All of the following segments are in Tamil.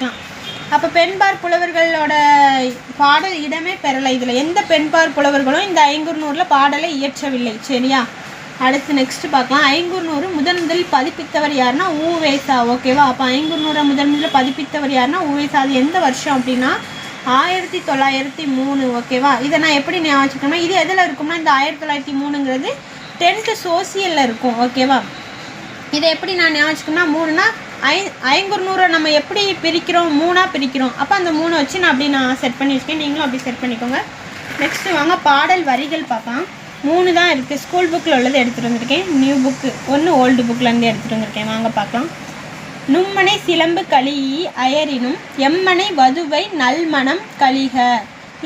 பார்க்கலாம் அப்போ பெண்பார் புலவர்களோட பாடல் இடமே பெறலை. இதில் எந்த பெண்பார் புலவர்களும் இந்த ஐங்குறுநூறில் பாடலை இயற்றவில்லை. சரியா? அடுத்து நெக்ஸ்ட் பார்க்கலாம். ஐங்குறுநூறு முதன் முதலில் பதிப்பித்தவர் யாருன்னா ஊவேசா. ஓகேவா அப்போ ஐங்குறுநூறை முதன் முதலில் பதிப்பித்தவர் யாருன்னா ஊவேசா. அது எந்த வருஷம் அப்படின்னா ஆயிரத்தி தொள்ளாயிரத்தி மூணு. ஓகேவா இதை நான் எப்படி ஞாபகம் வச்சுக்கணும்னா இது எதில் இருக்கும்னா இந்த ஆயிரத்தி தொள்ளாயிரத்தி மூணுங்கிறது டென்த்து சோசியலில் இருக்கும். ஓகேவா இதை எப்படி நான் ஞாபகம் வச்சுக்கணும்னா மூணுனா ஐ ஐங்குறுநூறை நம்ம எப்படி பிரிக்கிறோம்? மூணாக பிரிக்கிறோம். அப்போ அந்த மூணை வச்சு நான் அப்படி நான் செட் பண்ணி வச்சுக்கேன். நீங்களும் அப்படி செட் பண்ணிக்கோங்க. நெக்ஸ்ட்டு வாங்க பாடல் வரிகள் பார்க்கலாம். மூணு தான் இருக்குது ஸ்கூல் புக்கில் உள்ளது எடுத்துகிட்டு வந்திருக்கேன். நியூ புக்கு ஒன்று ஓல்டு புக்லேருந்து எடுத்துகிட்டு வந்திருக்கேன். வாங்க பார்க்கலாம். நும்மனை சிலம்பு கழியி அயரினும் எம்மனை வதுவை நல்மணம் கழிக.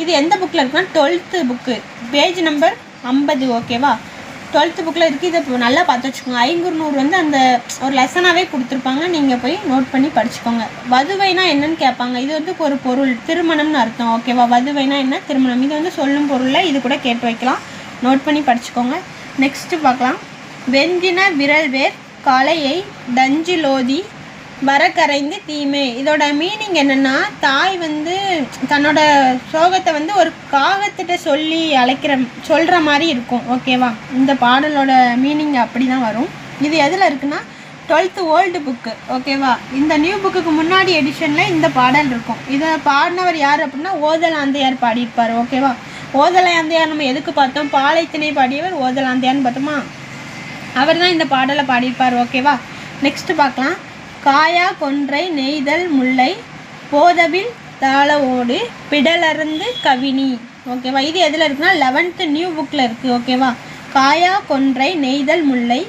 இது எந்த புக்கில் இருக்குன்னா டுவெல்த்து புக்கு பேஜ் நம்பர் ஐம்பது ஓகேவா டுவெல்த்து புக்கில் இருக்குது இதை இப்போ நல்லா பார்த்து வச்சுக்கோங்க. ஐங்குறுநூறு வந்து அந்த ஒரு லெசனாகவே கொடுத்துருப்பாங்க. நீங்கள் போய் நோட் பண்ணி படிச்சுக்கோங்க. வதுவைனா என்னன்னு கேட்பாங்க. இது வந்து ஒரு பொருள் திருமணம்னு அர்த்தம். ஓகேவா வதுவைனா என்ன? திருமணம். இது வந்து சொல்லும் பொருளில் இது கூட கேட்டு வைக்கலாம். நோட் பண்ணி படிச்சுக்கோங்க. நெக்ஸ்ட்டு பார்க்கலாம். வெஞ்சின விரல்வேர் கலையை தஞ்சிலோதி வரக்கரைந்து தீமை. இதோட மீனிங் என்னென்னா தாய் வந்து தன்னோட சோகத்தை வந்து ஒரு காகத்திட்ட சொல்லி அழைக்கிற சொல்கிற மாதிரி இருக்கும். ஓகேவா இந்த பாடலோட மீனிங் அப்படி தான் வரும். இது எதில் இருக்குன்னா டுவெல்த்து ஓல்டு புக்கு ஓகேவா இந்த நியூ புக்குக்கு முன்னாடி எடிஷனில் இந்த பாடல் இருக்கும். இதை பாடினவர் யார் அப்படின்னா ஓதலாந்தையார் பாடியிருப்பார். ஓகேவா ஓதலாந்தையார் நம்ம எதுக்கு பார்த்தோம்? பாலைத்திணை பாடியவர் ஓதலாந்தையார்னு பார்த்தோமா? அவர் தான் இந்த பாடலை பாடியிருப்பார். ஓகேவா நெக்ஸ்ட்டு பார்க்கலாம். காயா கொன்றை நெய்தல் முல்லை போதவில் தாளவோடு பிடலருந்து கவினி. ஓகேவா? இது எதில் இருக்குன்னா லெவன்த்து நியூ புக்கில் இருக்குது ஓகேவா? காயா கொன்றை நெய்தல் முல்லை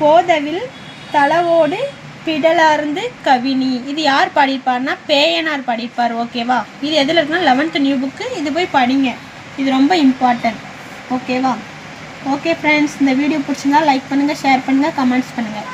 போதவில் தளவோடு பிடலார்ந்து கவினி. இது யார் பாடியிருப்பார்னா பேயனார் பாடியிருப்பார். ஓகேவா? இது எதில் இருக்குன்னா லெவன்த்து நியூ புக்கு இது போய் படிங்க. இது ரொம்ப இம்பார்ட்டன்ட் ஓகேவா? ஓகே ஃப்ரெண்ட்ஸ் இந்த வீடியோ பிடிச்சிருந்தா லைக் பண்ணுங்கள் ஷேர் பண்ணுங்கள் கமெண்ட்ஸ் பண்ணுங்கள்